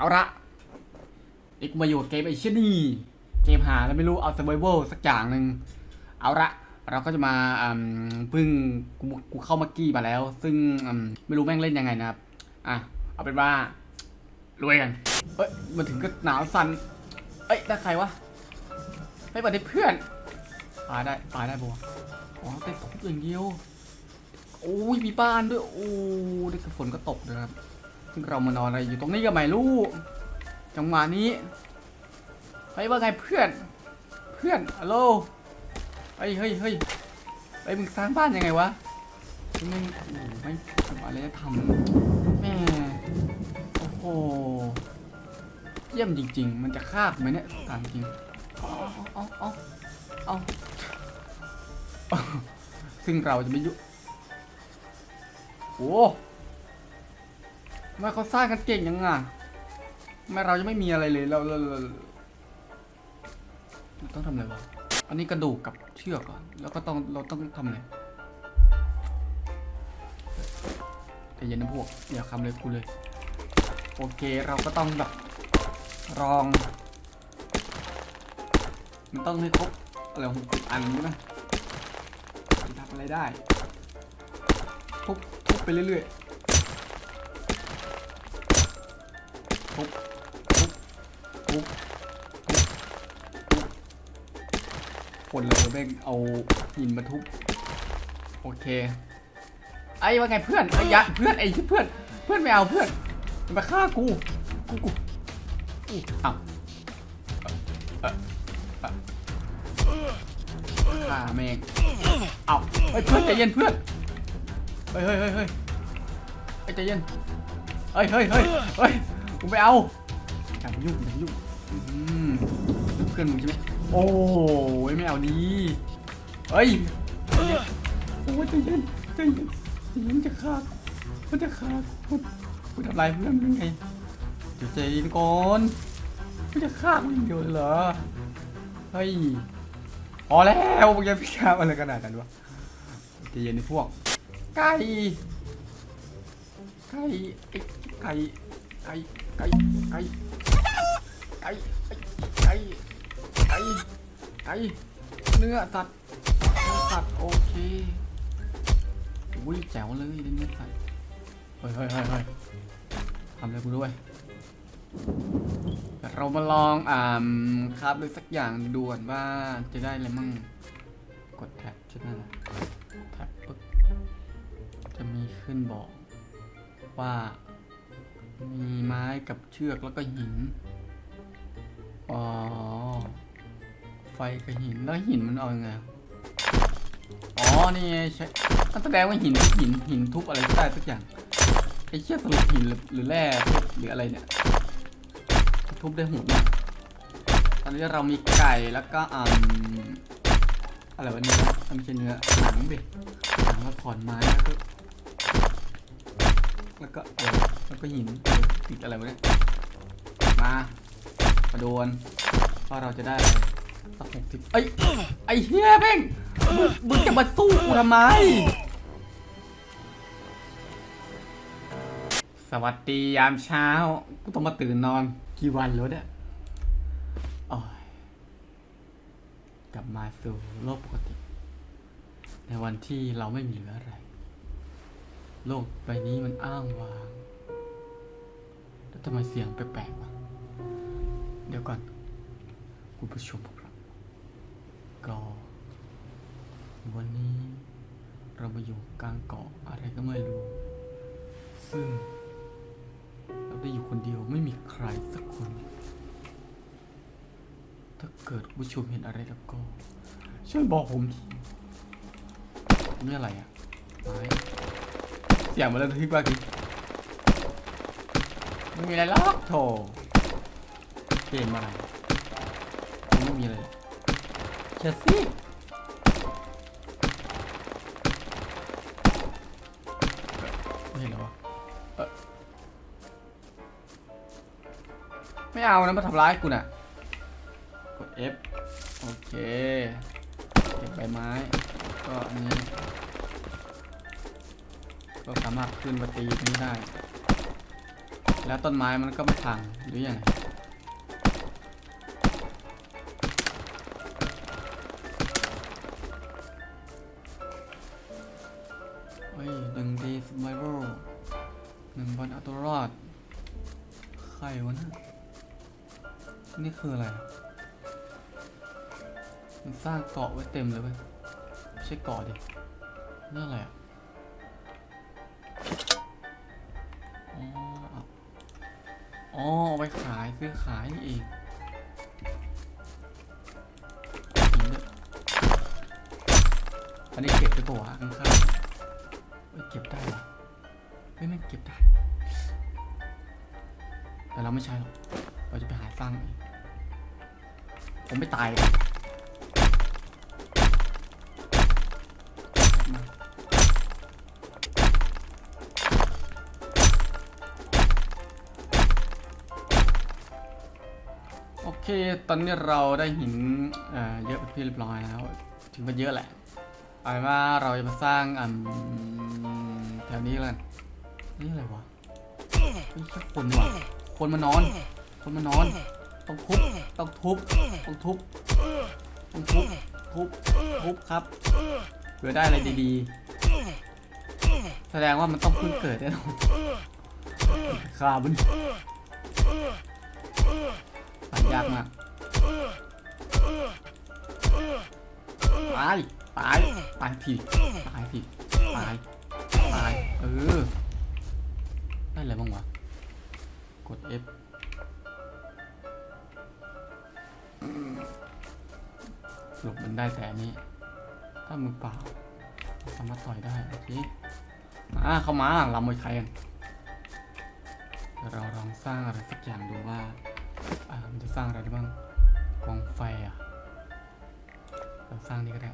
เอาละอีกมาอยู่กับเกมไอเชี่ยนี่เกมหาแล้วไม่รู้เอา survival สักอย่างหนึ่งเอาละเราก็จะมาพิ่งกูกูเข้ามากี้มาแล้ว ซึ่งไม่รู้แม่งเล่นยังไงนะครับ อะ เอาเป็นว่ารวยกันเอ้ยมันถึงก็หนาวสั่นเอ้ยได้ใครวะไม่บัดได้เพื่อนตายได้ตายได้บัวอ๋อเต้นทุบอย่างเดียวโอ้ยมีบ้านด้วยโอ้เด็กฝนก็ตกนะครับ ซึ่งเรามานอนอะไรอยู่ตรงนี้ก็ไม่รู้ จังหวะนี้เฮ้ยว่าไงเพื่อน เพื่อนฮัลโหลเฮ้ยเฮ้ยเฮ้ยเฮ้ยมึงสร้างบ้านยังไงวะมึงโอ้โหไม่ทำอะไรจะทำแม่โอ้โหเยี่ยมจริง ๆ มันจะฆ่ากูไหมเนี่ยตามจริงเอาเอาเอาเอาเอาซึ่งเราจะไม่ยุโอ้ทำ ไมเขาสร้างกันเก่งยังไงทำไมเราจะไม่มีอะไรเลยเราเราเราต้องทำอะไรวะอันนี้กระดูกกับเชือกก่อนแล้วก็ต้องเราต้องทำอะไรแต่เย็นนะพวกอย่าคำเลยกูเลย โอเคเราก็ต้องแบบรอง มันต้องให้ครบอะไรหกสิบอันใช่ไหมจะทำอะไรได้ทุบทุบไปเรื่อยๆ ทุบทุบทุบทุบทุบคนเลยแม่งเอาหินมาทุบโอเค ไอ้ว่าไงเพื่อนไอ้ยะเพื่อนไอ้เพื่อน เพื่อนไม่เอาเพื่อนมันมาฆ่ากูกูกูกูอ้าวฆ่าแม่งเอาเฮ้ยเพื่อนใจเย็นเพื่อนเฮ้ยเฮ้ยเฮ้ยเฮ้ยเฮ้ยใจเย็นเฮ้ยเฮ้ยเฮ้ยเฮ้ย กูไม่เอาอย่ามายุ่งอย่ามายุ่งอืมเพื่อนมึงใช่ไหมโอ้ยไม่เอาดีเฮ้ยโอ้ยใจเย็นใจเย็นใจเย็นจะฆ่ามันจะฆ่ากูกูทำลายเพื่อนมึงไงเดี๋ยวใจเย็นก่อนมันจะฆ่ามึงเดียวเลยเหรอเฮ้ยพอแล้วมึงจะพิจารณาอะไรขนาดนั้นวะใจเย็นในพวกไก่ไก่ไก่ไก่ ไก่ไก่ไก่ไก่ไก่ไก่เนื้อสัตว์เนื้อสัตว์โอเคอุ้ยแจ๋วเลยเนื้อสัตว์เฮ้ยเฮ้ยเฮ้ยเฮ้ยทำอะไรกูด้วยเรามาลองอ่าครับเลยสักอย่างด่วนว่าจะได้อะไรมั่งกดแท็บใช่ไหมล่ะแท็บปึ๊บจะมีขึ้นบอกว่า มีไม้กับเชือกแล้วก็หิน อ๋อ ไฟกับหินแล้วหินมันเอายังไง อ๋อ นี่ไงใช่ก็แสดงว่าหินหินหินทุบอะไรก็ได้สักอย่าง ไอ้เชือกสรุปหินหรือแร่หรืออะไรเนี่ย ทุบได้หมดเนี่ยตอนนี้เรามีไก่แล้วก็อืมอะไรวะเนื้อไม่ใช่เนื้อหนังดิหลังแล้วขอนไม้แล้วก็ แล้วก็อะไรแล้วก็หินเออติดอะไรวะเนี่ยมามาโดนว่าเราจะได้อะไรสักหกสิบเอ้ยไอ้เฮียแม่งมึงมึงจะมาสู้กูทำไม สวัสดียามเช้า กูต้องมาตื่นนอนกี่วันแล้วเนี่ยโอ้ยกลับมาสู่โลกปกติ ในวันที่เราไม่มีเหลืออะไร โลกใบนี้มันอ้างว้าง แล้วทำไมเสียงแปลกๆวะ เดี๋ยวก่อนคุณผู้ชมครับ ก็วันนี้เรามาอยู่กลางเกาะอะไรก็ไม่รู้ ซึ่ง เราได้อยู่คนเดียวไม่มีใครสักคน ถ้าเกิดคุณผู้ชมเห็นอะไรแล้วก็ ช่วยบอกผมทีนี่อะไรอะไม้ สียงมันระทึกมากดิไม่มีอะไรหรอกโถเกมอะไรไม่มีอะไรหรอกเชสซี่ไม่เห็นเหรอวะเอ่อไม่เอานะมาทำร้ายกูน่ะกด F โอเค เก็บใบไม้ ก็อันนี้ ก็สามารถขึ้นมาตีนี้ได้ แล้วต้นไม้มันก็ไม่พังหรือยังไงเฮ้ยหนึ่งดีสไ i เ a ลหนึ่งวันเอาตัวรอดใครวะเนะนี่คืออะไร มันสร้างเกาะไว้เต็มเลยเว้ยไม่ใช่เกาะดินี่อะไรอะ อ๋อเอาไปขายซื้อขายนี่เองอันนี้เก็บได้ปะวะข้างๆเอ้ยเก็บได้เหรอเฮ้ยมันเก็บได้ แต่เราไม่ใช่หรอกเราจะไปหาสร้างเองผมไม่ตายหรอ ตอนนี้เราได้หินเอ่อเยอะเป็นที่เรียบร้อยแล้ว ถึงมันเยอะแหละเอาเป็นว่าเราจะมาสร้างอันแถวนี้แล้วกันนี่อะไรวะไม่ใช่คนว่ะคนมานอน คนมานอน ต้องทุบ ต้องทุบ ต้องทุบ ต้องทุบ ทุบ ทุบครับเพื่อได้อะไรดีๆ แสดงว่ามันต้องเพิ่งเกิดแน่นอนคาบุน หายากมากตายตายตายทีตายทีตายตายเออได้อะไรบ้างวะ กด F สรุปมันได้แต่นี้ ถ้ามือเปล่าสามารถต่อยได้โอเคมาเข้ามาเรามวยใครกันเราลองสร้างอะไรสักอย่างดูว่า อ่ามันจะสร้างอะไรได้บ้างกองไฟอะเราสร้างนี่ก็ได้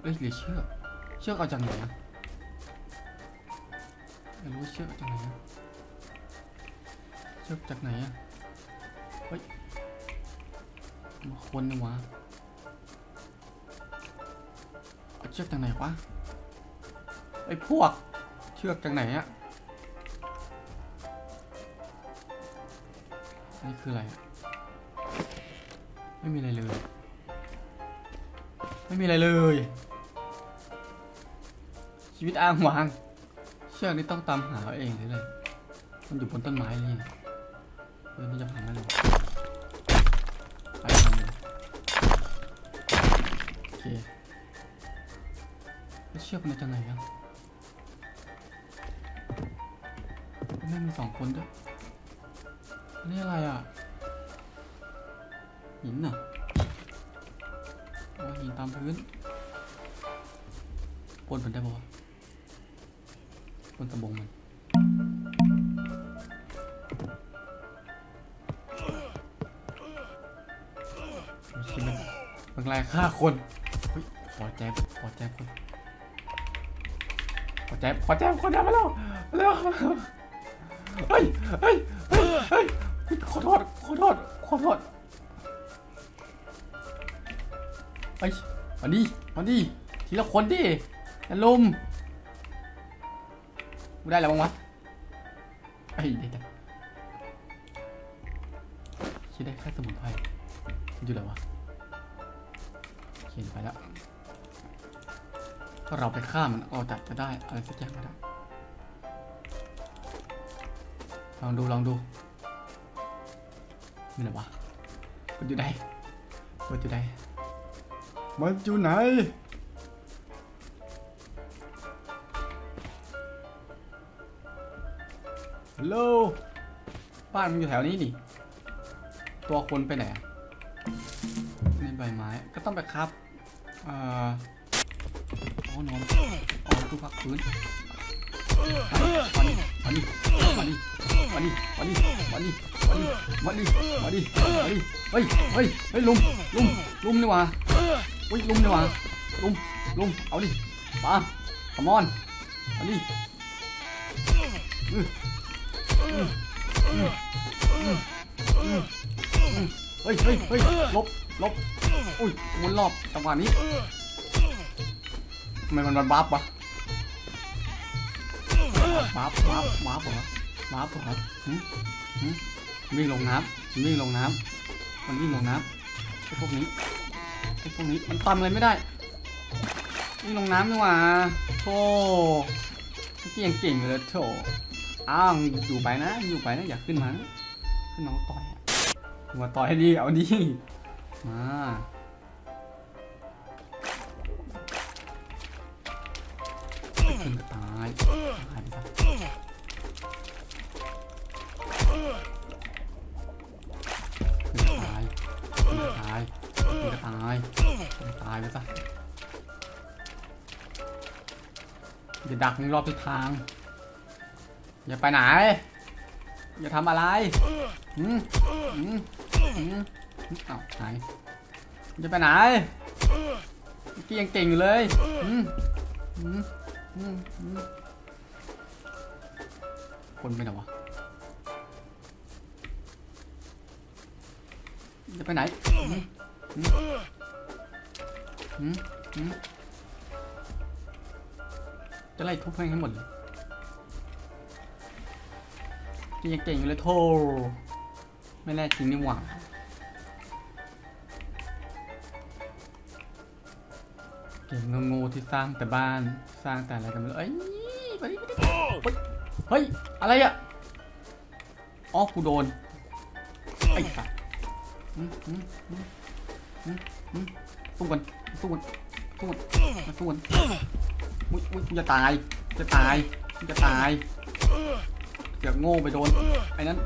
เอ้ยเหลือเชือกเชือกเอาจากไหนอะไม่รู้เชือกจากไหนอะเชือกจากไหนอะเฮ้ยมาคนนี่หวะเชือกจากไหนวะไอ้พวกเชือกจากไหนอะ นี่คืออะไรอะไม่มีอะไรเลย ไม่มีอะไรเลย ชีวิตอ้างว้าง เชือกนี่ต้องตามหาเอาเองหรืออะไรมันอยู่บนต้นไม้เลยเนี่ยเออนี่จะพังแล้วเลยไปทางเลยโอเคแล้วเชือกมันมาจากไหนอะไม่มีสองคนด้วยอั นี่อะไรอะ หินอะเอาหินตามพื้นปนมันได้ปะวะปนตะบงมันไม่ใช่มันบางรายฆ่าคนขอแจ๊บขอแจ๊บคนขอแจ๊บขอแจ๊บขอแจ๊บมาแล้วมาแล้วเฮ้ยเฮ้ยเฮ้ย ขอโทษขอโทษขอโทษเฮ้มาดิมาดิทีละคนดิอย่าลุมกูได้แล้วบ้างวะไอ้เด็ดคิดได้แค่สมุนไพรอยู่ไหนวะเขียนไปแล้วถ้าเราไปฆ่ามันเราจับจะได้อะไรสักอย่างก็ได้ลองดูลองดู ไหนวะมันอยู่ไหนมันอยู่ไหนมันอยู่ไหนฮัลโหลบ้านมันอยู่แถวนี้นี่ ตัวคนไปไหนอะนี่ใบไม้ ก็ต้องไปครับ เอ่ออ๋อนอนอ๋อตู้พักพื้นมาดิมาดิมาดิมาดิมาดิมาดิมาดิ มาดิมาดิมาดิเฮ้ยเฮ้ยเฮ้ยลุมลุมลุมนี่หว่าเฮ้ยลุมนี่หว่าลุมลุมเอาดิมาขมอนมาดิเฮ้ยเฮ้ยเฮ้ยลบลบอุ้ยหมุนรอบจังหวะนี้ทำไมมันมันบัฟวะบัฟบัฟบัฟเหรอวาร์ปเหรอ หึหึวิ่งลงน้ำมันวิ่งลงน้ำมันวิ่งลงน้ำไอ้พวกนี้ไอ้พวกนี้มันตามอะไรไม่ได้วิ่งลงน้ำนี่หว่าโธ่เมื่อกี้ยังเก่งอยู่เลยโธ่อ้าวอยู่ไปนะอยู่ไปนะอย่าขึ้นมานะขึ้นน้องต่อยมาต่อยให้ดีเอาดิมาตาย อย่าดักมึงรอบทิศทาง อย่าไปไหน อย่าทำอะไรหืมหืมหืมอ้าวหายอย่าไปไหนกี้ยังเก่งอยู่เลยหืมหืมหืมหืมคนไปไหนวะจะไปไหนหืมหืมหืมหืม จะไล่ทุบให้ทั้งหมดเลยยังเก่งอยู่เลยโธ่ไม่แน่จริงนี่หว่าเก่งงงที่สร้างแต่บ้านสร้างแต่อะไรกันไม่รู้เอ้ยไปดิไปดิเฮ้ยเฮ้ย อะไรอะอ๋อกูโดน ไอ้สัสอืมอืมอืมอืมอืมสู้กันสู้กันสู้กันมาสู้กัน อุ้ยอุ้ยจะตายจะตายจะตายเดี๋ยวโง่ไปโดนไอ้นั้น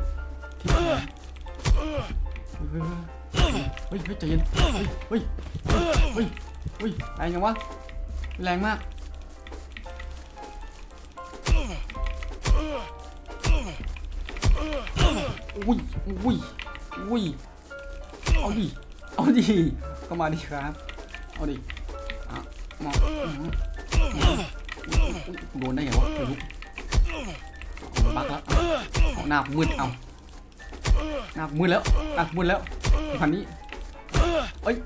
ที่ไหนเฮ้ยเฮ้ยใจเย็นเฮ้ยเฮ้ยเฮ้ยเฮ้ยแรงยังวะแรงมากอุ้ยอุ้ยอุ้ยเอาดิเอาดิก็มาดิครับเอาดิอะมา โดนได้ไงวะไม่รู้เอาบักแล้วหน้ามืดเอาหน้ามืดแล้วหน้ากูมืดแล้วไอ้พันนี้เอ้ย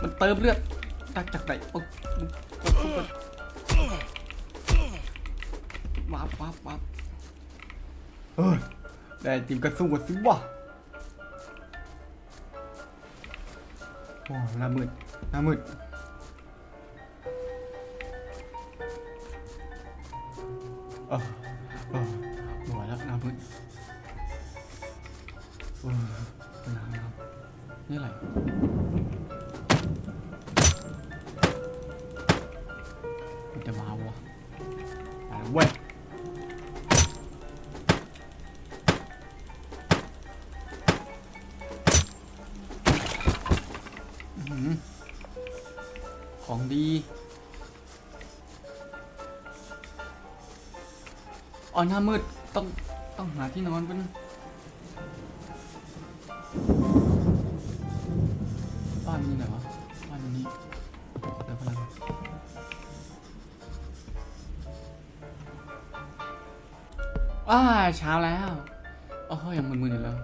มันเติมเลือดจากจากไหนโอ๊ยมันกดทุกคนวับวับวับเฮ้ยได้ทีมกระสู้กันสิวะ โอ้หน้ามืดหน้ามืดเออเออไม่ไหวแล้วหน้ามืดเออนาวหนาวนี่อะไรมันจะมาวะไปเว้ย ของดีอ๋อหน้ามืดต้องต้องหาที่นอนเป็นบ้านนอยู่ไหนวะบ้านนี้เดี๋ยวพลังอ้าเช้าแล้วโอ้ยยังมึนๆอยู่เลย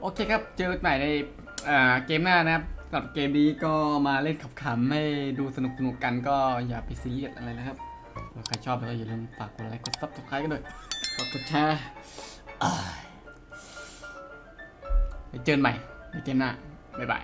โอเคครับ เจอกันใหม่ในเกมหน้านะครับ สำหรับเกมนี้ก็มาเล่นขับขำให้ดูสนุกสนุกกันก็อย่าไปซีเรียสอะไรนะครับใครชอบก็อย่าลืมฝากกดไลค์กดซับสไครต์กันด้วยกดกดแชร์ไปเจอกันใหม่ในเกมหน้าบ๊ายบาย